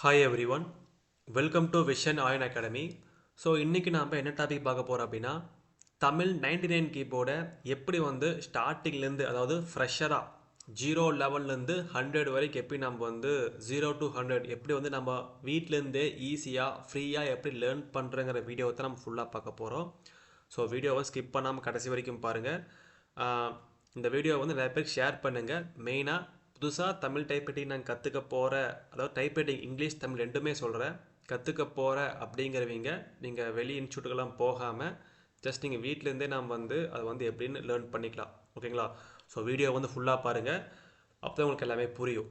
Hi everyone welcome to vision Ayan academy so இன்றைக்கி நாம் என்ன டாபிக் பார்க்க போகிறோம் அப்படின்னா தமிழ் நைன்டி நைன் கீபோர்டை எப்படி வந்து ஸ்டார்டிங்லேருந்து அதாவது ஃப்ரெஷராக ஜீரோ லெவல்லேருந்து ஹண்ட்ரட் வரைக்கும் எப்படி நம்ம வந்து ஜீரோ டு ஹண்ட்ரட் எப்படி வந்து நம்ம வீட்டிலேருந்தே ஈஸியாக ஃப்ரீயாக எப்படி லேர்ன் பண்ணுறங்கிற வீடியோவை தான் நம்ம ஃபுல்லாக பார்க்க போகிறோம் ஸோ வீடியோவை ஸ்கிப் பண்ணாமல் கடைசி வரைக்கும் பாருங்கள் இந்த வீடியோவை வந்து நிறைய பேருக்கு ஷேர் பண்ணுங்கள் மெயினாக புதுசாக தமிழ் டைப்ரைட்டிங் நான் கற்றுக்க போகிற அதாவது டைப்ரைட்டிங் இங்கிலீஷ் தமிழ் ரெண்டுமே சொல்கிறேன் கற்றுக்க போகிற அப்படிங்கிறவங்க நீங்கள் வெளி இன்ஸ்டியூட்டுக்கெல்லாம் போகாமல் ஜஸ்ட் நீங்கள் வீட்டிலேருந்தே நாம் வந்து அதை வந்து எப்படின்னு லேர்ன் பண்ணிக்கலாம். ஓகேங்களா? ஸோ வீடியோ வந்து ஃபுல்லாக பாருங்கள் அப்போ தான் உங்களுக்கு எல்லாமே புரியும்.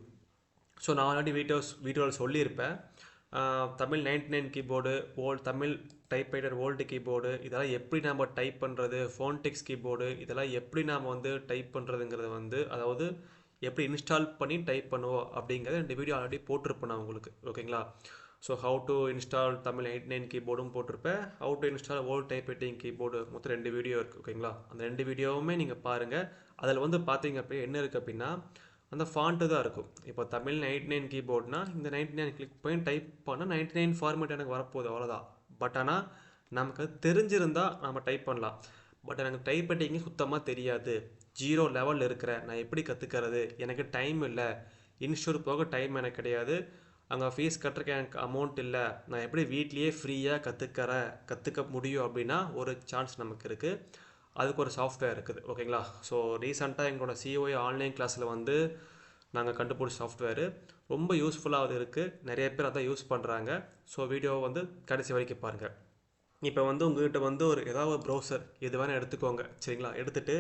ஸோ நான் ஆல்ரெடி வீடியோஸ் வீடியோவில் சொல்லியிருப்பேன். Tamil ninety nine keyboard old Tamil typewriter old keyboard இதெல்லாம் எப்படி நாம் டைப் பண்ணுறது ஃபோன்டெக்ஸ் கீபோர்டு இதெல்லாம் எப்படி நாம் வந்து டைப் பண்ணுறதுங்கிறது வந்து அதாவது எப்படி இன்ஸ்டால் பண்ணி டைப் பண்ணுவோம் அப்படிங்கிறத ரெண்டு வீடியோ ஆல்ரெடி போட்டிருப்பேன் நான் உங்களுக்கு ஓகேங்களா so how to install Tamil eight nine கீபோர்டும் போட்டிருப்பேன். How to install old typewriting keyboard மொத்தம் ரெண்டு வீடியோ இருக்குது ஓகேங்களா அந்த ரெண்டு வீடியோவுமே நீங்கள் பாருங்கள் அதில் வந்து பார்த்தீங்க அப்படி என்ன இருக்குது அப்படின்னா அந்த ஃபாண்ட்டு தான் இருக்கும். இப்போ தமிழ் நைட் நைன் கீபோர்ட்னா இந்த நைன்டி நைன் கிளிக் பண்ணி டைப் பண்ணால் நைன்டி நைன் ஃபார்மேட் எனக்கு வரப்போகுது அவ்வளோதான் பட் ஆனால் நமக்கு தெரிஞ்சிருந்தால் நம்ம டைப் பண்ணலாம். பட் எனக்கு டைப் ரைட்டிங்கு சுத்தமாக தெரியாது. ஜீரோ லெவலில் இருக்கிறேன் நான் எப்படி கற்றுக்கிறது எனக்கு டைம் இல்லை. இன்ஷூர் போக டைம் எனக்கு கிடையாது. அங்கே ஃபீஸ் கட்டுறக்கு எனக்கு அமௌண்ட் இல்லை. நான் எப்படி வீட்லேயே ஃப்ரீயாக கற்றுக்கிறேன் கற்றுக்க முடியும் அப்படின்னா ஒரு சான்ஸ் நமக்கு இருக்குது அதுக்கு ஒரு சாஃப்ட்வேர் இருக்குது. ஓகேங்களா ஸோ ரீசெண்டாக எங்களோட சிஓஏ ஆன்லைன் கிளாஸில் வந்து நாங்கள் கண்டுபிடிச்ச சாஃப்ட்வேரு ரொம்ப யூஸ்ஃபுல்லாக அது இருக்குது நிறைய பேர் அதை யூஸ் பண்ணுறாங்க ஸோ வீடியோவை வந்து கடைசி வரைக்கும் பாருங்கள் இப்போ வந்து உங்கள்கிட்ட வந்து ஒரு ஏதாவது ஒரு ப்ரௌசர் எது வேணால் எடுத்துக்கோங்க. சரிங்களா? எடுத்துகிட்டு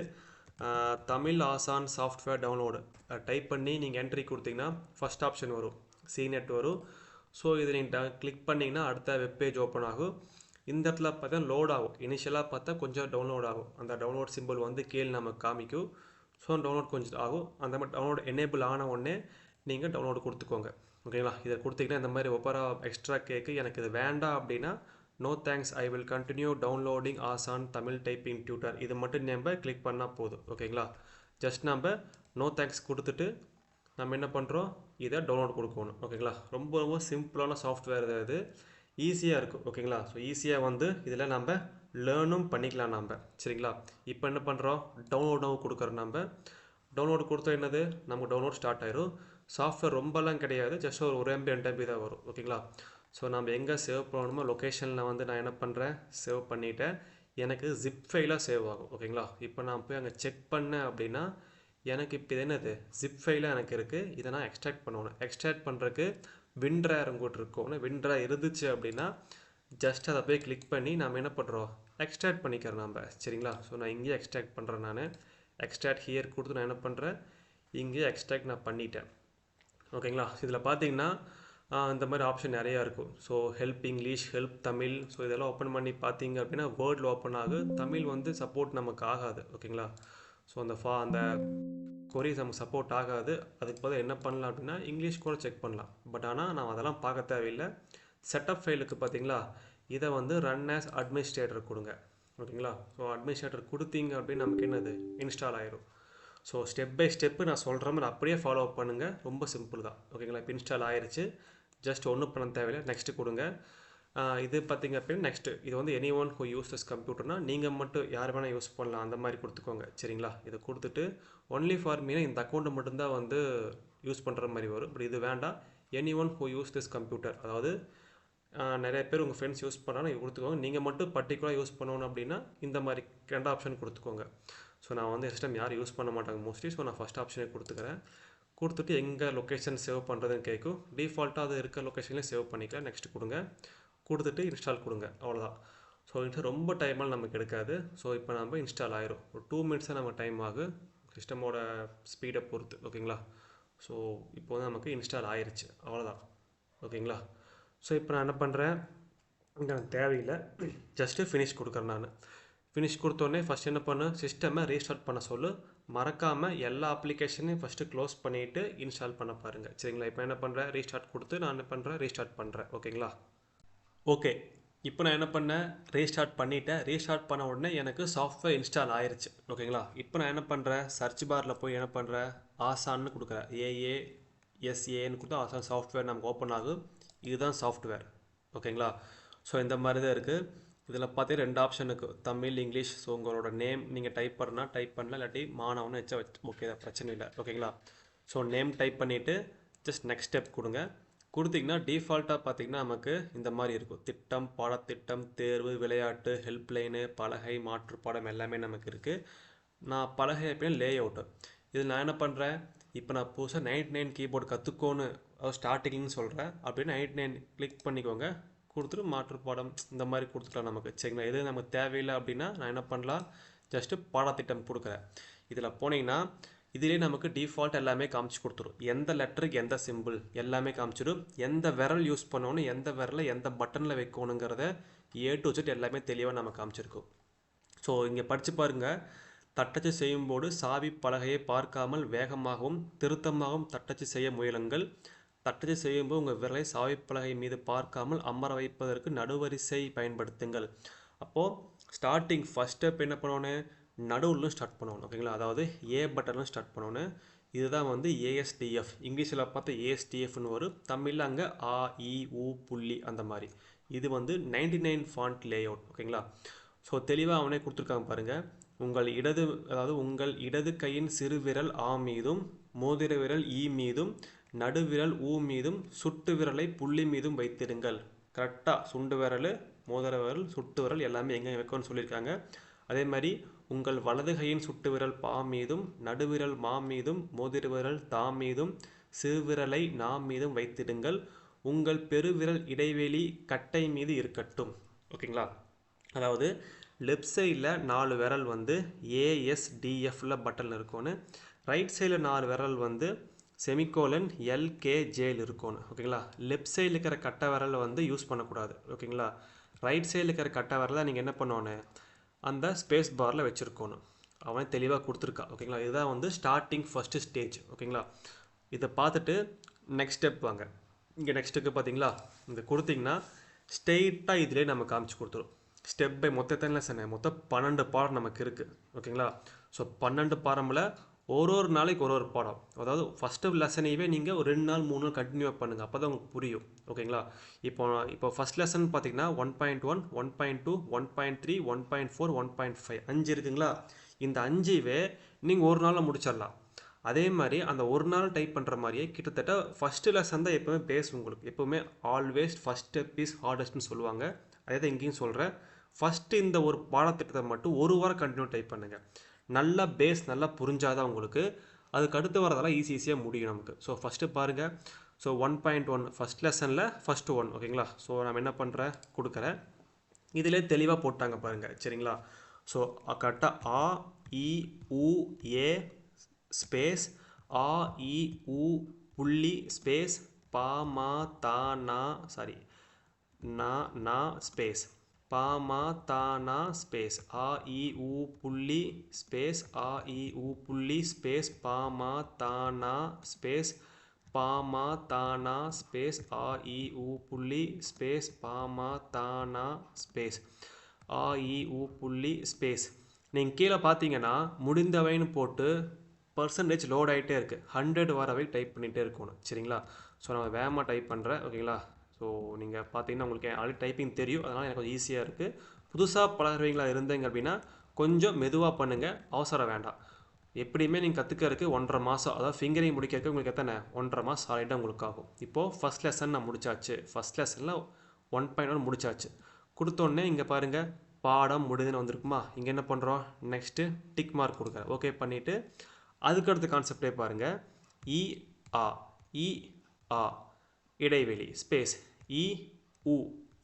தமிழ் ஆசான் சாஃப்ட்வேர் டவுன்லோடு டைப் பண்ணி நீங்கள் என்ட்ரி கொடுத்தீங்கன்னா ஃபஸ்ட் ஆப்ஷன் வரும். சிநெட் வரும். ஸோ இதை நீங்கள் கிளிக் பண்ணிங்கன்னா அடுத்த வெப்பேஜ் ஓப்பன் ஆகும். இந்த இடத்துல பார்த்தா லோட் ஆகும். இனிஷியலாக பார்த்தா கொஞ்சம் டவுன்லோட் ஆகும். அந்த டவுன்லோட் சிம்பிள் வந்து கீழே நமக்கு காமிக்கும். ஸோ டவுன்லோட் கொஞ்சம் ஆகும். அந்த மாதிரி டவுன்லோட் எனேபிள் ஆன உடனே நீங்கள் டவுன்லோடு கொடுத்துக்கோங்க. ஓகேங்களா இதை கொடுத்தீங்கன்னா இந்த மாதிரி ஒப்பரா எக்ஸ்ட்ரா கேக்கு எனக்கு இது வேண்டாம் அப்படின்னா no thanks I will continue downloading Aasaan Tamil typing tutor இது மட்டும் நம்ம கிளிக் பண்ணால் போதும். ஓகேங்களா ஜஸ்ட் நம்ம நோ தேங்க்ஸ் கொடுத்துட்டு நம்ம என்ன பண்ணுறோம் இதை டவுன்லோட் கொடுக்கணும். ஓகேங்களா ரொம்ப ரொம்ப சிம்பிளான சாஃப்ட்வேர் இது. ஈஸியாக இருக்கும். ஓகேங்களா ஸோ ஈஸியாக வந்து இதில் நம்ம லேர்னும் பண்ணிக்கலாம் நம்ம சரிங்களா? இப்போ என்ன பண்ணுறோம் டவுன்லோடும் கொடுக்குறோம் நம்ம. டவுன்லோடு கொடுத்தோம் என்னது? நமக்கு டவுன்லோட் ஸ்டார்ட் ஆயிரும். சாஃப்ட்வேர் ரொம்பலாம் கிடையாது. ஜஸ்ட் ஒரு ஒரு எம்பி ரெண்டு எம்பி தான் வரும். ஓகேங்களா ஸோ நம்ம எங்கே சேவ் பண்ணணுமோ லொக்கேஷனில் வந்து நான் என்ன பண்ணுறேன் சேவ் பண்ணிவிட்டேன் எனக்கு ஜிப் ஃபைலாக சேவ் ஆகும். ஓகேங்களா இப்போ நான் போய் அங்கே செக் பண்ணேன் அப்படின்னா எனக்கு இப்போ இது என்னது? ஜிப் ஃபைலாக எனக்கு இருக்குது இதை நான் எக்ஸ்ட்ராக்ட் பண்ணணும். எக்ஸ்ட்ராக்ட் பண்ணுறதுக்கு விண்ட்ரேர் உங்கள்கிட்ட இருக்கும் விண்ட்ரா இருந்துச்சு அப்படின்னா ஜஸ்ட் அதை போய் கிளிக் பண்ணி நம்ம என்ன பண்ணுறோம் எக்ஸ்ட்ராக்ட் பண்ணிக்கிறோம் நம்ம சரிங்களா? ஸோ நான் இங்கேயே எக்ஸ்ட்ராக்ட் பண்ணுறேன் நான். எக்ஸ்ட்ராக்ட் ஹியர் கொடுத்து நான் என்ன பண்ணுறேன் இங்கேயே எக்ஸ்ட்ராக்ட் நான் பண்ணிட்டேன். ஓகேங்களா இதில் பார்த்தீங்கன்னா இந்த மாதிரி ஆப்ஷன் நிறையா இருக்கும். So help English help Tamil. So இதெல்லாம் ஓப்பன் பண்ணி பார்த்தீங்க அப்படின்னா வேர்டில் ஓப்பன் ஆகும் தமிழ் வந்து சப்போர்ட் நமக்கு ஆகாது. ஓகேங்களா ஸோ அந்த ஃபா அந்த கொரிஸ் நமக்கு சப்போர்ட் ஆகாது. அதுக்கு பதில் என்ன பண்ணலாம் அப்படின்னா இங்கிலீஷ் கூட செக் பண்ணலாம். பட் ஆனால் நான் அதெல்லாம் பார்க்க தேவையில்லை. செட்டப் ஃபைலுக்கு பார்த்தீங்களா? இதை வந்து ரன் ஆஸ் அட்மினிஸ்ட்ரேட்டர் கொடுங்க. ஓகேங்களா ஸோ அட்மினிஸ்ட்ரேட்டர் கொடுத்தீங்க அப்படின்னு நமக்கு என்னது? இன்ஸ்டால் ஆயிரும். ஸோ ஸ்டெப் பை ஸ்டெப்பு நான் சொல்கிற மாதிரி அப்படியே ஃபாலோ பண்ணுங்கள் ரொம்ப சிம்பிள் தான். ஓகேங்களா இப்போ இன்ஸ்டால் ஆயிடுச்சு ஜஸ்ட் ஒன்றும் பண்ண தேவையில்லை. நெக்ஸ்ட்டு கொடுங்க. இது பார்த்தீங்க அப்படின்னா நெக்ஸ்ட்டு இது வந்து anyone who use this கம்ப்யூட்டர்னா நீங்கள் மட்டும் யார் வேணால் யூஸ் பண்ணலாம். அந்த மாதிரி கொடுத்துக்கோங்க. சரிங்களா? இதை கொடுத்துட்டு ஒன்லி ஃபார் மீனா இந்த அக்கௌண்ட்டை மட்டும்தான் வந்து யூஸ் பண்ணுற மாதிரி வரும். பட் இது வேண்டாம். Anyone who use this computer அதாவது நிறைய பேர் உங்கள் ஃப்ரெண்ட்ஸ் யூஸ் பண்ணாலும் இது கொடுத்துக்கோங்க. நீங்கள் மட்டும் பர்டிகுலராக யூஸ் பண்ணணும் அப்படின்னா இந்த மாதிரி ரெண்டு ஆப்ஷன் கொடுத்துக்கோங்க. ஸோ நான் வந்து சிஸ்டம் யாரும் யூஸ் பண்ண மாட்டாங்க மோஸ்ட்லி ஸோ நான் ஃபஸ்ட் ஆப்ஷனே கொடுத்துக்கிறேன். கொடுத்துட்டு எங்கே லொக்கேஷன் சேவ் பண்ணுறதுன்னு கேட்கும் டிஃபால்ட்டாக அது இருக்க லொக்கேஷன்லேயே சேவ் பண்ணிக்கலாம். நெக்ஸ்ட் கொடுங்க. கொடுத்துட்டு இன்ஸ்டால் கொடுங்க. அவ்வளோதான் ஸோ இன்ஸ்டால் ரொம்ப டைமெல்லாம் நமக்கு எடுக்காது. ஸோ இப்போ நம்ம இன்ஸ்டால் ஆயிரும். ஒரு டூ மினிட்ஸாக நம்ம டைம் ஆகும் சிஸ்டமோட ஸ்பீடை பொறுத்து. ஓகேங்களா ஸோ இப்போ வந்து நமக்கு இன்ஸ்டால் ஆயிடுச்சு அவ்வளோதான் ஓகேங்களா ஸோ இப்போ நான் என்ன பண்ணுறேன் இங்கே எனக்கு தேவையில்லை. ஜஸ்ட்டு ஃபினிஷ் கொடுக்குறேன் நான். ஃபினிஷ் கொடுத்தோடனே ஃபஸ்ட் என்ன பண்ணு? சிஸ்டமை ரீஸ்டார்ட் பண்ண சொல்லு. மறக்காமல் எல்லா அப்ளிகேஷனையும் ஃபஸ்ட்டு க்ளோஸ் பண்ணிவிட்டு இன்ஸ்டால் பண்ண பாருங்கள் சரிங்களா? இப்போ என்ன பண்ணுறேன் ரீஸ்டார்ட் கொடுத்து நான் என்ன பண்ணுறேன் ரீஸ்டார்ட் பண்ணுறேன் ஓகேங்களா? ஓகே. இப்போ நான் என்ன பண்ணேன் ரீஸ்டார்ட் பண்ணிட்டேன். ரீஸ்டார்ட் பண்ண உடனே எனக்கு சாஃப்ட்வேர் இன்ஸ்டால் ஆயிருச்சு. ஓகேங்களா? இப்போ நான் என்ன பண்ணுறேன் சர்ச் பாரில் போய் என்ன பண்ணுறேன் ஆசான்னு கொடுக்குறேன். ஏஏ எஸ்ஏன்னு கொடுத்தா ஆசான் சாஃப்ட்வேர் நமக்கு ஓப்பன் ஆகும் இதுதான் சாஃப்ட்வேர் ஓகேங்களா? ஸோ இந்த மாதிரி தான் இருக்குது இதில் பார்த்தீங்கன்னா ரெண்டு ஆப்ஷன் இருக்குது தமிழ் இங்கிலீஷ். ஸோ உங்களோட நேம் நீங்கள் டைப் பண்ணால் டைப் பண்ணல இல்லாட்டி மாணவன்னு வச்சா வச்சு ஓகே பிரச்சனை இல்லை. ஓகேங்களா ஸோ நேம் டைப் பண்ணிவிட்டு ஜஸ்ட் நெக்ஸ்ட் ஸ்டெப் கொடுங்க. கொடுத்தீங்கன்னா டிஃபால்ட்டாக பார்த்தீங்கன்னா நமக்கு இந்த மாதிரி இருக்கும். திட்டம் பாடத்திட்டம் தேர்வு விளையாட்டு ஹெல்ப்லைனு பலகை மாற்றுப்பாடம் எல்லாமே நமக்கு இருக்குது நான் பலகை அப்படின்னு லே அவுட்டு இது நான் என்ன பண்ணுறேன் இப்போ நான் புதுசாக நைன்டி நைன் கீபோர்டு கற்றுக்கோன்னு அதாவது ஸ்டார்டிங்னு சொல்கிறேன் அப்படின்னு நைன்டி நைன் கிளிக் பண்ணிக்கோங்க. கொடுத்துட்டு மாற்றுப்பாடம் இந்த மாதிரி கொடுத்துக்கலாம் நமக்கு. சரிங்களா? எது நமக்கு தேவையில்லை அப்படின்னா நான் என்ன பண்ணலாம்? ஜஸ்ட்டு பாடத்திட்டம் கொடுக்குறேன். இதில் போனீங்கன்னா இதிலே நமக்கு டிஃபால்ட் எல்லாமே காமிச்சு கொடுத்துரும். எந்த லெட்டருக்கு எந்த சிம்பிள் எல்லாமே காமிச்சிடும். எந்த விரல் யூஸ் பண்ணணும் எந்த விரலை எந்த பட்டனில் வைக்கணுங்கிறத ஏ டு ஜெட் எல்லாமே தெளிவாக நம்ம காமிச்சிருக்கோம். ஸோ இங்கே படித்து பாருங்கள் தட்டச்சு செய்யும்போது சாவி பலகையை பார்க்காமல் வேகமாகவும் திருத்தமாகவும் தட்டச்சு செய்ய முயலுங்கள். தட்டச்சு செய்யும்போது உங்கள் விரலை சாவிப்பலகை மீது பார்க்காமல் அமர வைப்பதற்கு நடுவரிசை பயன்படுத்துங்கள். அப்போது ஸ்டார்டிங் ஃபஸ்ட் ஸ்டெப் என்ன பண்ணோன்னு நடுவில் ஸ்டார்ட் பண்ணணும் ஓகேங்களா அதாவது ஏ பட்டனில் ஸ்டார்ட் பண்ணணும் இதுதான் வந்து ஏஎஸ்டிஎஃப் இங்கிலீஷில் பார்த்தா ஏஎஸ்டிஎஃப்னு வரும். தமிழில் அங்கே ஆ இ உ புள்ளி அந்த மாதிரி. இது வந்து ninety nine font layout ஓகேங்களா ஸோ தெளிவாக அவனே கொடுத்துருக்காங்க பாருங்கள் உங்கள் இடது அதாவது உங்கள் இடது கையின் சிறு விரல் ஆ மீதும் மோதிர விரல் இ மீதும் நடுவிரல் ஊ மீதும் சுட்டு விரலை புள்ளி மீதும் வைத்திருங்கள் கரெக்டாக சுண்டு விரல் மோதிர விரல் சுட்டு விரல் எல்லாமே எங்கே வைக்கணும்னு சொல்லியிருக்காங்க. அதே மாதிரி உங்கள் வலது கையின் சுட்டு விரல் பா மீதும் நடுவிரல் மா மீதும் மோதிர விரல் தா மீதும் சிறுவிரலை நா மீதும் வைத்திடுங்கள். உங்கள் பெருவிரல் இடைவெளி கட்டை மீது இருக்கட்டும். ஓகேங்களா? அதாவது லெஃப்ட் சைடில் நாலு விரல் வந்து ஏஎஸ்டிஎஃப்ல பட்டன் இருக்கும்னு ரைட் சைடில் நாலு விரல் வந்து செமிகோலன் எல்கேஜேயில் இருக்கணும் ஓகேங்களா லெஃப்ட் சைடில் இருக்கிற கட்டை விரல் வந்து யூஸ் பண்ணக்கூடாது. ஓகேங்களா ரைட் சைடில் இருக்கிற கட்டை விரலை நீங்கள் என்ன பண்ணணும் அந்த ஸ்பேஸ் பாரில் வச்சுருக்கணும் அவன் தெளிவாக கொடுத்துருக்கா. ஓகேங்களா இதுதான் வந்து ஸ்டார்டிங் ஃபஸ்ட்டு ஸ்டேஜ் ஓகேங்களா இதை பார்த்துட்டு நெக்ஸ்ட் ஸ்டெப் வாங்க. இங்கே நெக்ஸ்ட்டுக்கு பார்த்தீங்களா? இந்த கொடுத்தீங்கன்னா ஸ்ட்ரெயிட்டாக இதிலே நம்ம காமிச்சு கொடுத்துரும். ஸ்டெப் பை மொத்த சொன்னேன்? மொத்தம் பன்னெண்டு பாடம் நமக்கு இருக்குது ஓகேங்களா ஸோ பன்னெண்டு பாடமில் ஒரு ஒரு நாளைக்கு ஒரு ஒரு பாடம். அதாவது ஃபஸ்ட்டு லெசனையவே நீங்கள் ஒரு ரெண்டு நாள் மூணு நாள் கண்டினியூ பண்ணுங்கள் அப்போ தான் உங்களுக்கு புரியும். ஓகேங்களா இப்போ இப்போ ஃபஸ்ட் லெசன் பார்த்தீங்கன்னா one point one one point two one point three one point four one point five அஞ்சு இருக்குங்களா? இந்த அஞ்சுவே நீங்கள் ஒரு நாளில் முடிச்சிடலாம். அதே மாதிரி அந்த ஒரு நாள் டைப் பண்ணுற மாதிரியே கிட்டத்தட்ட ஃபஸ்ட்டு லெசன் தான் எப்போவுமே பேஸ் உங்களுக்கு. எப்போவுமே ஆல்வேஸ் ஃபஸ்ட் பீஸ் ஹார்டஸ்ட்னு சொல்லுவாங்க. அதே தான் இங்கேயும் சொல்கிறேன் ஃபஸ்ட்டு இந்த ஒரு பாடத்திட்டத்தை மட்டும் ஒரு வாரம் கண்டினியூ டைப் பண்ணுங்கள் நல்லா பேஸ் நல்லா புரிஞ்சாதான் உங்களுக்கு அதுக்கு அடுத்து வரதெல்லாம் ஈஸி ஈஸியாக முடியும் நமக்கு. ஸோ ஃபஸ்ட்டு பாருங்கள் so one point one first லெசனில் ஃபஸ்ட்டு ஒன் ஓகேங்களா ஸோ நம்ம என்ன பண்ணுறேன் கொடுக்குறேன் இதிலே தெளிவாக போட்டாங்க பாருங்கள் சரிங்களா? ஸோ கரெக்டாக ஆ இ உ ஏ ஸ்பேஸ் ஆ இ உ புள்ளி ஸ்பேஸ் பா மா தா நா சாரி நா நா ஸ்பேஸ் பாமா தானா ஸ்பேஸ் ஆ இ ஊ புள்ளி ஸ்பேஸ் ஆ இ ஊ புள்ளி ஸ்பேஸ் பாமா தானா ஸ்பேஸ் பாமா தானா ஸ்பேஸ் ஆ இ புள்ளி ஸ்பேஸ் பாமா தானா ஸ்பேஸ் ஆ இ புள்ளி ஸ்பேஸ். நீங்கள் கீழே பார்த்தீங்கன்னா முடிந்தவைன்னு போட்டு பர்சன்டேஜ் லோட் ஆகிட்டே இருக்குது ஹண்ட்ரட் வரவை டைப் பண்ணிகிட்டே இருக்கணும். சரிங்களா? ஸோ நான் வேகமாக டைப் பண்ணுறேன் ஓகேங்களா ஸோ நீங்கள் பார்த்தீங்கன்னா உங்களுக்கு ஆல்ரெடி டைப்பிங் தெரியும். அதனால் எனக்கு கொஞ்சம் ஈஸியாக இருக்குது புதுசாக பழகிறவங்களா இருந்தீங்க அப்படின்னா கொஞ்சம் மெதுவாக பண்ணுங்கள் அவசரம் வேண்டாம். எப்படியுமே நீங்கள் கற்றுக்கிறதுக்கு ஒன்றரை மாதம் அதாவது ஃபிங்கரிங் முடிக்கிறதுக்கு உங்களுக்கு எத்தனை? ஒன்றரை மாதம் சாலிடாக உங்களுக்கு ஆகும். இப்போது ஃபஸ்ட் லெசன் நான் முடிச்சாச்சு. ஃபஸ்ட் லெசனில் ஒன் பாயிண்ட் ஒன் முடிச்சாச்சு. கொடுத்தோடனே இங்கே பாருங்கள் பாடம் முடிதுன்னு வந்திருக்குமா? இங்கே என்ன பண்ணுறோம் நெக்ஸ்ட்டு டிக் மார்க் கொடுக்குறேன். ஓகே பண்ணிவிட்டு அதுக்கடுத்த கான்செப்டே பாருங்கள் இ ஆ இ ஆ இடைவெளி ஸ்பேஸ் இ உ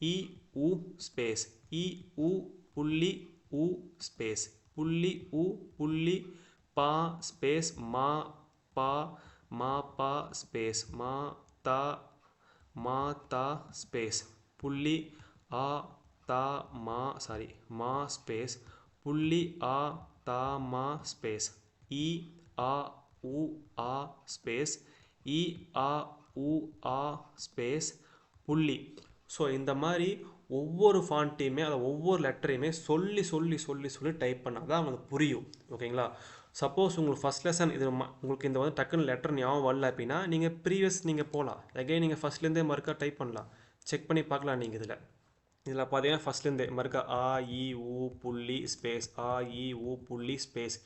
இ உ ஸ்பேஸ் இ உ புள்ளி உ ஸ்பேஸ் புள்ளி உ புள்ளி பா ஸ்பேஸ் மா பா மா பா ஸ்பேஸ் மா தா மா தா ஸ்பேஸ் புள்ளி ஆ தா மா சாரி மா ஸ்பேஸ் புள்ளி ஆ தா மா ஸ்பேஸ் இ ஆ உ ஆ ஸ்பேஸ் இ ஆ உ ஆ ஸ்பேஸ் புள்ளி. ஸோ இந்த மாதிரி ஒவ்வொரு ஃபாண்ட்டையுமே அதை ஒவ்வொரு லெட்டரையுமே சொல்லி சொல்லி சொல்லி சொல்லி டைப் பண்ணால் தான் அவங்களுக்கு புரியும். ஓகேங்களா சப்போஸ் உங்களுக்கு ஃபஸ்ட் லெசன் இது உங்களுக்கு இந்த வந்து டக்குன்னு லெட்டர் ஞாபகம் வரல அப்படின்னா நீங்கள் ப்ரீவியஸ் நீங்கள் போகலாம் அகைன் நீங்கள் ஃபஸ்ட்லேருந்தே மறுக்கா டைப் பண்ணலாம். செக் பண்ணி பார்க்கலாம் நீங்கள் இதில். இதில் பார்த்தீங்கன்னா ஃபஸ்ட்லேருந்தே மறுக்கா ஆ இ ஊ புள்ளி ஸ்பேஸ் ஆ இ ஊ புள்ளி ஸ்பேஸ்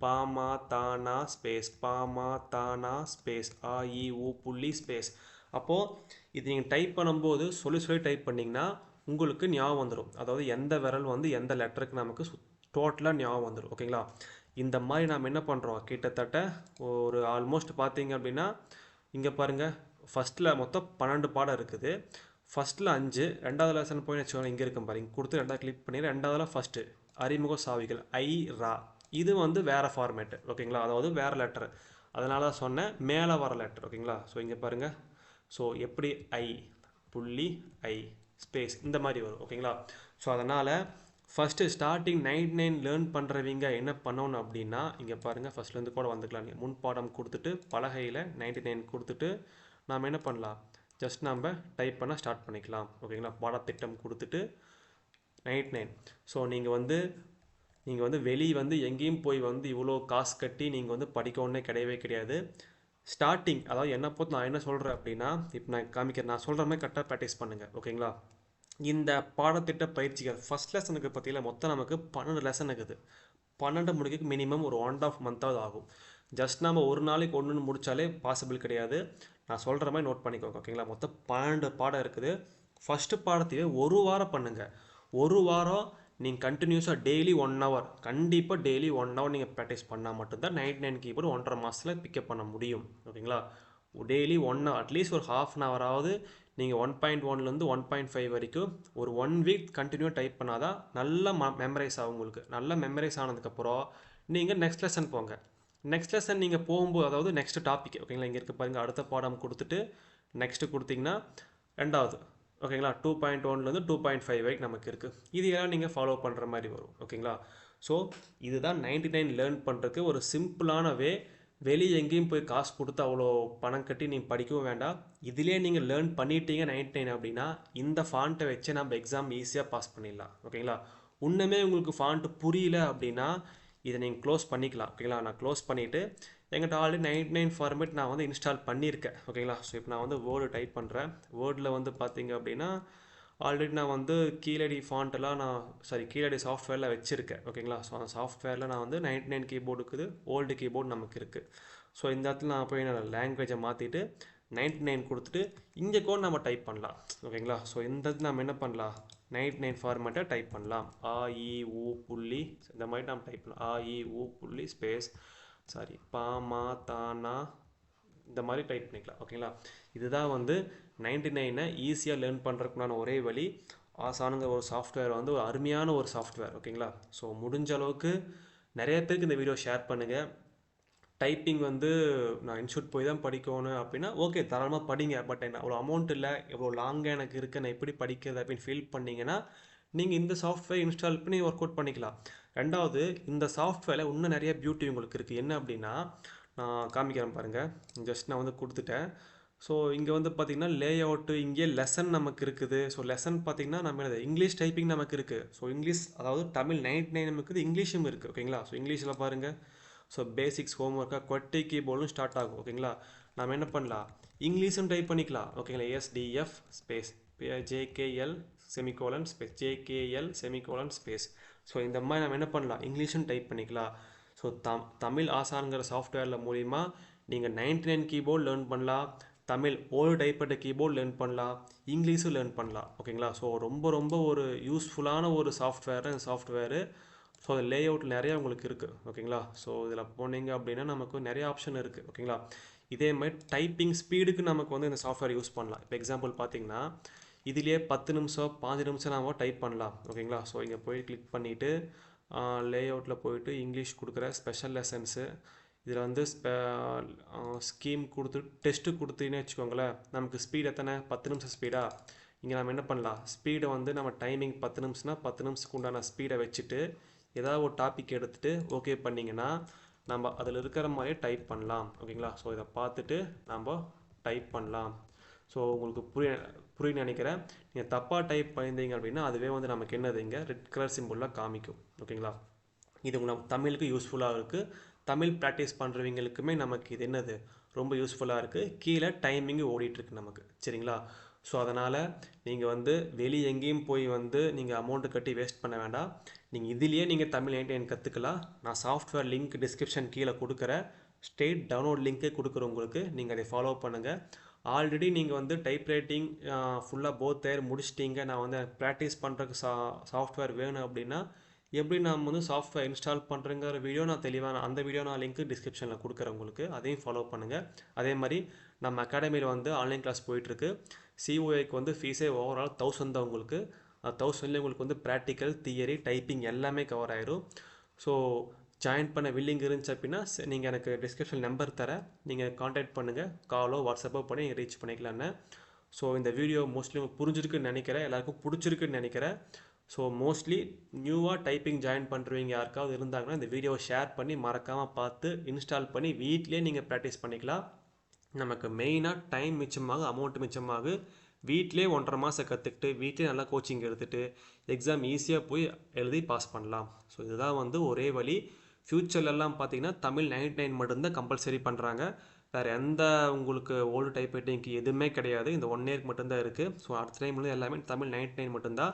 பாமா தானா ஸ்பேஸ் பாமா தானா ஸ்பேஸ் ஆ இ ஊ புள்ளி ஸ்பேஸ் அப்போது இது நீங்கள் டைப் பண்ணும்போது சொல்லி சொல்லி டைப் பண்ணிங்கன்னா உங்களுக்கு ஞாபகம் வந்துடும் அதாவது எந்த விரல் வந்து எந்த லெட்டருக்கு நமக்கு டோட்டலாக ஞாபகம் வந்துடும் ஓகேங்களா இந்த மாதிரி நாம் என்ன பண்ணுறோம் கிட்டத்தட்ட ஒரு ஆல்மோஸ்ட் பார்த்தீங்க அப்படின்னா இங்கே பாருங்கள் ஃபஸ்ட்டில் மொத்தம் பன்னெண்டு பாடம் இருக்குது. ஃபஸ்ட்டில் அஞ்சு ரெண்டாவது லெசன் போய் வச்சுக்கோங்க இங்கே இருக்கும் பாருங்க. கொடுத்து ரெண்டாவது கிளிக் பண்ணி ரெண்டாவதுல ஃபஸ்ட்டு அறிமுக சாவிகள் ஐ ரா. இது வந்து வேறு ஃபார்மேட்டு ஓகேங்களா அதாவது வேறு லெட்டர் அதனால தான் சொன்னேன் மேலே வர லெட்டர் ஓகேங்களா ஸோ இங்கே பாருங்கள் ஸோ எப்படி ஐ புள்ளி ஐ ஸ்பேஸ் இந்த மாதிரி வரும் ஓகேங்களா ஸோ அதனால் first starting nine nine learn பண்ணுறவங்க என்ன பண்ணணும் அப்படின்னா இங்கே பாருங்கள் ஃபஸ்ட்லேருந்து கூட வந்துக்கலாம். நீங்கள் முன் பாடம் கொடுத்துட்டு பலகையில் நைன்டி நைன் கொடுத்துட்டு நாம் என்ன பண்ணலாம்? ஜஸ்ட் நம்ம டைப் பண்ண ஸ்டார்ட் பண்ணிக்கலாம் ஓகேங்களா பாடத்திட்டம் கொடுத்துட்டு நைட் நைன் ஸோ நீங்கள் வந்து நீங்கள் வந்து வெளியே வந்து எங்கேயும் போய் வந்து இவ்வளோ காசு கட்டி நீங்கள் வந்து படிக்கணுன்னே கிடையவே கிடையாது. ஸ்டார்டிங் அதாவது என்ன பொறுத்து நான் என்ன சொல்கிறேன் அப்படின்னா இப்போ நான் காமிக்கிறேன் நான் சொல்கிற மாதிரி கரெக்டாக ப்ராக்டிஸ் பண்ணுங்கள் ஓகேங்களா? இந்த பாடத்திட்ட பயிற்சிகள் ஃபஸ்ட் லெசனுக்கு பார்த்தீங்கன்னா மொத்தம் நமக்கு பன்னெண்டு லெசன் இருக்குது. பன்னெண்டு முடிக்க மினிமம் ஒரு ஒன் ஆஃப் மந்தாவது ஆகும். ஜஸ்ட் நம்ம ஒரு நாளைக்கு ஒன்று முடித்தாலே பாசிபிள் கிடையாது. நான் சொல்கிற மாதிரி நோட் பண்ணிக்கோங்க ஓகேங்களா? மொத்தம் பன்னெண்டு பாடம் இருக்குது. ஃபஸ்ட்டு பாடத்தையே ஒரு வாரம் பண்ணுங்கள் ஒரு வாரம் நீங்கள் கண்டினியூஸாக டெய்லி ஒன் ஹவர் கண்டிப்பாக டெய்லி ஒன் ஹவர் நீங்கள் ப்ராக்டிஸ் பண்ணால் மட்டும்தான் நைட் நைன் கீபோர்டு ஒன்றரை மாதத்தில் பிக்கப் பண்ண முடியும். ஓகேங்களா daily one hour at least ஒரு ஹாஃப் அன் ஹவராவது நீங்கள் ஒன் பாயிண்ட் ஒன்லேருந்து ஒன் பாயிண்ட் ஃபைவ் வரைக்கும் ஒரு ஒன் வீக் கண்டினியூ டைப் பண்ணால் தான் நல்ல ம மெமரைஸ் ஆகும் உங்களுக்கு. நல்ல மெமரைஸ் ஆனதுக்கப்புறம் நீங்கள் நெக்ஸ்ட் லெசன் போங்க. நெக்ஸ்ட் லெசன் நீங்கள் போகும்போது அதாவது நெக்ஸ்ட் டாபிக் ஓகேங்களா இங்கே இருக்க பாருங்கள் அடுத்த பாடம் கொடுத்துட்டு நெக்ஸ்ட்டு கொடுத்தீங்கன்னா ரெண்டாவது ஓகேங்களா? டூ பாயிண்ட் ஒன்லேருந்து டூ பாயிண்ட் ஃபைவ் வரைக்கும் நமக்கு இருக்குது இது எல்லாம் நீங்கள் ஃபாலோ பண்ணுற மாதிரி வரும். ஓகேங்களா? ஸோ இதுதான் நைன்டி நைன் லேர்ன் பண்ணுறதுக்கு ஒரு சிம்பிளான வே வெளியே எங்கேயும் போய் காசு கொடுத்து அவ்வளோ பணம் கட்டி நீங்கள் படிக்கவும் வேண்டாம். இதிலே நீங்கள் லேர்ன் பண்ணிட்டீங்க நைன்டி நைன் அப்படின்னா இந்த ஃபாண்ட்டை வச்சு நம்ம எக்ஸாம் ஈஸியாக பாஸ் பண்ணிடலாம். ஓகேங்களா? இன்னுமே உங்களுக்கு ஃபாண்ட்டு புரியல அப்படின்னா இதை நீங்கள் க்ளோஸ் பண்ணிக்கலாம். ஓகேங்களா? நான் க்ளோஸ் பண்ணிவிட்டு எங்கிட்ட ஆல்ரெடி நைன்டி நைன் ஃபார்மேட் நான் வந்து இன்ஸ்டால் பண்ணியிருக்கேன். ஓகேங்களா ஸோ இப்போ நான் வந்து வேர்டு டைப் பண்ணுறேன் வேர்டில் வந்து பார்த்தீங்க அப்படின்னா ஆல்ரெடி நான் வந்து கீழடி ஃபாண்ட்டெல்லாம் நான் சாரி கீழடி சாஃப்ட்வேரில் வச்சுருக்கேன். ஓகேங்களா ஸோ அந்த சாஃப்ட்வேரில் நான் வந்து நைன்டி நைன் கீபோர்டு இருக்குது. ஓல்டு கீபோர்டு நமக்கு இருக்குது ஸோ இந்த இடத்துல நான் போய் நான் லாங்குவேஜை மாற்றிட்டு நைன்டி நைன் கொடுத்துட்டு இங்கே கூட நம்ம டைப் பண்ணலாம். ஓகேங்களா ஸோ இந்த இடத்துல நம்ம என்ன பண்ணலாம்? நைன்டி நைன் ஃபார்மேட்டை டைப் பண்ணலாம். ஆ இ ஊ புள்ளி. இந்த மாதிரி நம்ம டைப் பண்ணலாம். ஆ இ ஊ புள்ளி ஸ்பேஸ் சாரி பா மா தானா இந்த மாதிரி டைப் பண்ணிக்கலாம் ஓகேங்களா இதுதான் வந்து நைன்டி நைனை ஈஸியாக லேர்ன் பண்ணுறதுக்குண்டான ஒரே வழி ஆசானுங்கிற ஒரு சாஃப்ட்வேர் வந்து ஒரு அருமையான ஒரு சாஃப்ட்வேர் ஓகேங்களா ஸோ முடிஞ்ச அளவுக்கு நிறைய பேருக்கு இந்த வீடியோ ஷேர் பண்ணுங்கள் டைப்பிங் வந்து நான் இன்ஸ்டியூட் போய் தான் படிக்கணும் அப்படின்னா ஓகே தாராளமாக படிங்க. பட் என்ன அவ்வளோ அமௌண்ட் இல்லை எவ்வளோ லாங்காக எனக்கு இருக்குது நான் எப்படி படிக்கிறது அப்படின்னு ஃபீல் பண்ணிங்கன்னா நீங்கள் இந்த சாஃப்ட்வேர் இன்ஸ்டால் பண்ணி ஒர்க் அவுட் பண்ணிக்கலாம். ரெண்டாவது இந்த சாஃப்ட்வேரில் இன்னும் நிறைய பியூட்டி உங்களுக்கு இருக்குது என்ன அப்படின்னா நான் காமிக்கிறேன் பாருங்கள் ஜஸ்ட் நான் வந்து கொடுத்துட்டேன். ஸோ இங்கே வந்து பார்த்திங்கன்னா லே அவுட்டு இங்கே லெசன் நமக்கு இருக்குது. ஸோ லெசன் பார்த்திங்கன்னா நம்ம என்னது இங்கிலீஷ் டைப்பிங் நமக்கு இருக்குது ஸோ இங்கிலீஷ் அதாவது தமிழ் நைன்டி நைன் நமக்கு இருக்குது இங்கிலீஷும் இருக்குது ஓகேங்களா ஸோ இங்கிலீஷில் பாருங்கள் ஸோ பேசிக்ஸ் ஹோம் ஒர்க்காக கொட்டை கீபோர்டும் ஸ்டார்ட் ஆகும் ஓகேங்களா நம்ம என்ன பண்ணலாம்? இங்கிலீஷும் டைப் பண்ணிக்கலாம் ஓகேங்களா SDF space JKL semicolon space JKL semicolon space so இந்த மாதிரி நம்ம என்ன பண்ணலாம்? இங்கிலீஷும் டைப் பண்ணிக்கலாம். ஸோ தம் தமிழ் ஆசான்கிற சாஃப்ட்வேரில் மூலிமா நீங்கள் நைன்டி நைன் கீபோர்டு லேர்ன் பண்ணலாம். தமிழ் ஓல்டு டைப்பட்ட கீபோர்ட் லேர்ன் பண்ணலாம். இங்கிலீஷும் லேர்ன் பண்ணலாம். ஓகேங்களா? ஸோ ரொம்ப ரொம்ப ஒரு யூஸ்ஃபுல்லான ஒரு சாஃப்ட்வேர் இந்த சாஃப்ட்வேரு ஸோ அது லே அவுட் நிறையா உங்களுக்கு இருக்குது ஓகேங்களா? ஸோ இதில் போனீங்க அப்படின்னா நமக்கு நிறைய ஆப்ஷன் இருக்குது ஓகேங்களா? இதே மாதிரி டைப்பிங் ஸ்பீடுக்கு நமக்கு வந்து இந்த சாஃப்ட்வேர் யூஸ் பண்ணலாம். இப்போ எக்ஸாம்பிள் பார்த்தீங்கன்னா இதுலேயே பத்து நிமிஷம் பாஞ்சு நிமிஷம் நாம் டைப் பண்ணலாம். ஓகேங்களா ஸோ இங்கே போய் கிளிக் பண்ணிவிட்டு லே அவுட்டில் போயிட்டு இங்கிலீஷ் கொடுக்குற ஸ்பெஷல் லெசன்ஸு இதில் வந்து ஸ்கீம் கொடுத்து டெஸ்ட்டு கொடுத்தீங்கன்னு வச்சுக்கோங்களேன். நமக்கு ஸ்பீட் எத்தனை? பத்து நிமிஷம் ஸ்பீடாக இங்கே நம்ம என்ன பண்ணலாம்? ஸ்பீடை வந்து நம்ம டைமிங் பத்து நிமிஷம்னா பத்து நிமிஷத்துக்கு உண்டான ஸ்பீடை வச்சுட்டு ஏதாவது ஒரு டாபிக் எடுத்துகிட்டு ஓகே பண்ணிங்கன்னா நம்ம அதில் இருக்கிற மாதிரியே டைப் பண்ணலாம். ஓகேங்களா ஸோ இதை பார்த்துட்டு நம்ம டைப் பண்ணலாம். ஸோ உங்களுக்கு புரிய புரியுன்னு நினைக்கிறேன். நீங்கள் தப்பாக டைப் பண்ணியிருந்தீங்க அப்படின்னா அதுவே வந்து நமக்கு என்னது இங்கே? ரெட் கலர் சிம்பிளாக காமிக்கும். ஓகேங்களா இது உங்களுக்கு தமிழுக்கு யூஸ்ஃபுல்லாக இருக்குது தமிழ் ப்ராக்டிஸ் பண்ணுறவங்களுக்குமே நமக்கு இது என்னது? ரொம்ப யூஸ்ஃபுல்லாக இருக்குது கீழே டைமிங்கு ஓடிட்டுருக்கு நமக்கு. சரிங்களா? ஸோ அதனால் நீங்கள் வந்து வெளியே எங்கேயும் போய் வந்து நீங்கள் அமௌண்ட்டு கட்டி வேஸ்ட் பண்ண வேண்டாம். நீங்கள் இதுலேயே நீங்கள் தமிழ் நைன்டி கற்றுக்கலாம் நான் சாஃப்ட்வேர் லிங்க் டிஸ்கிரிப்ஷன் கீழே கொடுக்குறேன். ஸ்டேட் டவுன்லோட் லிங்க்கே கொடுக்குறவங்களுக்கு நீங்கள் அதை ஃபாலோ பண்ணுங்கள் ஆல்ரெடி நீங்கள் வந்து டைப் ரைட்டிங் ஃபுல்லாக போத் தேர் முடிச்சிட்டீங்க. நான் வந்து ப்ராக்டிஸ் பண்ணுறதுக்கு சா சாஃப்ட்வேர் வேணும் அப்படின்னா எப்படி நம்ம வந்து சாஃப்ட்வேர் இன்ஸ்டால் பண்ணுறேங்கிற வீடியோ நான் தெளிவாக அந்த வீடியோ நான் லிங்க் டிஸ்கிரிப்ஷனில் கொடுக்குறேன் உங்களுக்கு. அதையும் ஃபாலோ பண்ணுங்கள் அதே மாதிரி நம்ம அகாடமியில் வந்து ஆன்லைன் கிளாஸ் போயிட்டுருக்கு. சிஓஏக்கு வந்து ஃபீஸே ஓவரால் தௌசண்ட் தான் உங்களுக்கு. தௌசண்ட்லேயே உங்களுக்கு வந்து ப்ராக்டிக்கல் தியரி டைப்பிங் எல்லாமே கவர் ஆயிரும். ஸோ ஜாயின் பண்ண வில்லிங் இருந்துச்சு அப்படின்னா நீங்கள் எனக்கு டிஸ்கிரிப்ஷன் நம்பர் தரேன் நீங்கள் காண்டாக்ட் பண்ணுங்கள் காலோ வாட்ஸ்அப்போ பண்ணி நீங்கள் ரீச் பண்ணிக்கலான்னு ஸோ இந்த வீடியோ மோஸ்ட்லி புரிஞ்சிருக்குன்னு நினைக்கிறேன். எல்லாருக்கும் பிடிச்சிருக்குன்னு நினைக்கிறேன். ஸோ மோஸ்ட்லி நியூவாக டைப்பிங் ஜாயின் பண்ணுறவங்க யாருக்காவது இருந்தாங்கன்னா இந்த வீடியோவை ஷேர் பண்ணி மறக்காமல் பார்த்து இன்ஸ்டால் பண்ணி வீட்லேயே நீங்கள் ப்ராக்டிஸ் பண்ணிக்கலாம். நமக்கு மெயினாக டைம் மிச்சமாக அமௌண்ட் மிச்சமாக. வீட்டிலே ஒன்றரை மாதம் கற்றுக்கிட்டு வீட்டிலே நல்லா கோச்சிங் எடுத்துகிட்டு எக்ஸாம் ஈஸியாக போய் எழுதி பாஸ் பண்ணலாம். ஸோ இதுதான் வந்து ஒரே வழி. ஃப்யூச்சர்லலாம் பார்த்தீங்கன்னா தமிழ் நைன்டி நைன் மட்டும்தான் கம்பல்சரி பண்ணுறாங்க வேறு எந்த உங்களுக்கு ஓல்டு டைப் ரைட்டிங்க்கு எதுவுமே கிடையாது. இந்த ஒன் இயர்க்கு மட்டும்தான் இருக்குது ஸோ அடுத்த டைம் வந்து எல்லாமே தமிழ் நைன்டி நைன் மட்டும்தான்.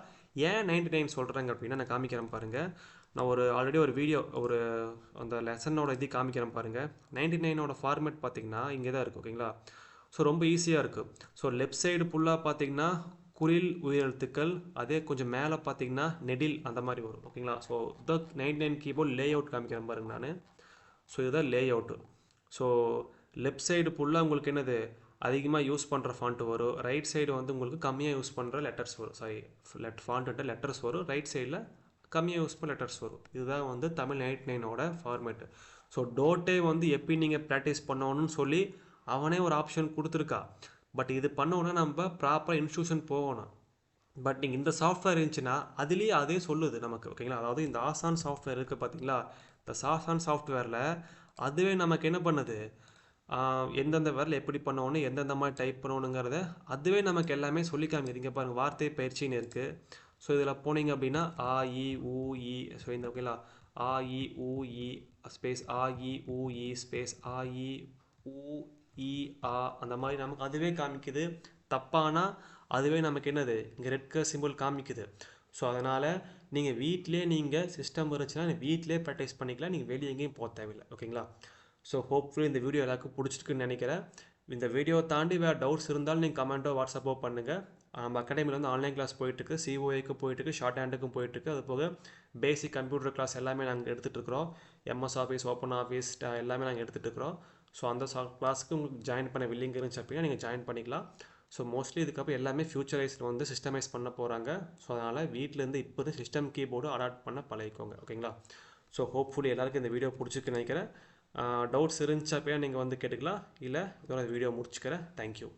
ஏன் நைன்டி நைன் சொல்கிறாங்க அப்படின்னா நான் காமிக்கிறேன் பாருங்கள் நான் ஒரு ஆல்ரெடி ஒரு வீடியோ ஒரு அந்த லெசனோட இது காமிக்கிறேன் பாருங்கள் நைன்டி நைனோட ஃபார்மேட் பார்த்தீங்கன்னா இங்கே தான் இருக்குது ஓகேங்களா? ஸோ ரொம்ப ஈஸியாக இருக்குது ஸோ லெஃப்ட் சைடு ஃபுல்லாக பார்த்தீங்கன்னா குரில் உயிரெழுத்துக்கள் அதே கொஞ்சம் மேலே பார்த்தீங்கன்னா நெடில் அந்த மாதிரி வரும் ஓகேங்களா? So the ninety nine keyboard layout காமிக்கிறேன் பாருங்க நான். ஸோ இதுதான் layout so left side ஃபுல்லாக உங்களுக்கு என்னது? அதிகமாக யூஸ் பண்ணுற ஃபாண்ட்டு வரும். ரைட் சைடு வந்து உங்களுக்கு கம்மியாக யூஸ் பண்ணுற லெட்டர்ஸ் வரும். சாரி லெட் ஃபாண்ட்டு லெட்டர்ஸ் வரும். ரைட் சைடில் கம்மியாக யூஸ் பண்ண லெட்டர்ஸ் வரும். இதுதான் வந்து தமிழ் நைட் நைனோட ஃபார்மேட்டு ஸோ டோட்டே வந்து எப்படி நீங்கள் ப்ராக்டிஸ் பண்ணணும்னு சொல்லி அவனே ஒரு ஆப்ஷன் கொடுத்துருக்கா. பட் இது பண்ணோன்னா நம்ம ப்ராப்பராக இன்ஸ்டியூஷன் போகணும். பட் நீங்கள் இந்த சாஃப்ட்வேர் இருந்துச்சுன்னா அதுலேயே அதே சொல்லுது நமக்கு ஓகேங்களா அதாவது இந்த ஆசான் சாஃப்ட்வேர் இருக்குது பார்த்தீங்களா இந்த சாசான் சாஃப்ட்வேரில் அதுவே நமக்கு என்ன பண்ணுது? எந்தெந்த வேரில் எப்படி பண்ணணும் எந்தெந்த மாதிரி டைப் பண்ணணுங்கிறத அதுவே நமக்கு எல்லாமே சொல்லி காமிக்குது. இங்கே பாருங்கள் வார்த்தை பயிற்சின்னு இருக்குது ஸோ இதில் போனீங்க அப்படின்னா ஆ இ ஊ இ ஸோ இந்த ஓகேங்களா ஆ இ ஊ இ ஸ்பேஸ் ஆ இ ஊ இ ஸ்பேஸ் ஆ இ ஊ இ ஆ அந்த மாதிரி நமக்கு அதுவே காமிக்குது. தப்பானா அதுவே நமக்கு என்னது? இங்கே ரெட் கலர் சிம்பிள் காமிக்குது. ஸோ அதனால் நீங்கள் வீட்டிலே நீங்கள் சிஸ்டம் இருந்துச்சுன்னா வீட்டிலே ப்ராக்டிஸ் பண்ணிக்கலாம். நீங்கள் வெளியே எங்கேயும் போக தேவையில்லை. ஓகேங்களா ஸோ ஹோப்ஃபுல்லி இந்த வீடியோ எல்லாருக்கும் பிடிச்சிருக்குன்னு நினைக்கிறேன். இந்த வீடியோ தாண்டி வேறு டவுட்ஸ் இருந்தாலும் நீங்கள் கமெண்ட்டோ வாட்ஸ்அப்போ பண்ணுங்கள் நம்ம அகாடமியில் வந்து ஆன்லைன் கிளாஸ் போயிட்டுருக்கு. சிஓஏக்கு போயிட்டுருக்கு ஷார்ட் ஹேண்டுக்கும் போயிட்டுருக்கு. அது போக பேசிக் கம்ப்யூட்டர் கிளாஸ் எல்லாமே நாங்கள் எடுத்துகிட்டு இருக்கிறோம். எம்எஸ் ஆஃபீஸ் ஓப்பன் ஆஃபீஸ் எல்லாமே நாங்கள் எடுத்துகிட்டு இருக்கிறோம். ஸோ அந்த கிளாஸுக்கு உங்களுக்கு ஜாயின் பண்ண வில்லிங் இருந்துச்சு அப்படின்னா நீங்கள் ஜாயின் பண்ணிக்கலாம். ஸோ மோஸ்ட்லி இதுக்கப்புறம் எல்லாமே ஃபியூச்சரைஸில் வந்து சிஸ்டமைஸ் பண்ண போகிறாங்க ஸோ அதனால் வீட்டிலேருந்து இப்போது சிஸ்டம் கீபோர்டு அடாப்ட் பண்ண பழகிக்கோங்க. ஓகேங்களா ஸோ ஹோப்ஃபுல்லி எல்லாருக்கும் இந்த வீடியோ பிடிச்சிருக்கு நினைக்கிறேன். டவுட்ஸ் இருந்துச்சு அப்படின்னா நீங்கள் வந்து கேட்டுக்கலாம். இல்லை இதோட வீடியோ முடிச்சுக்கிறேன். தேங்க்யூ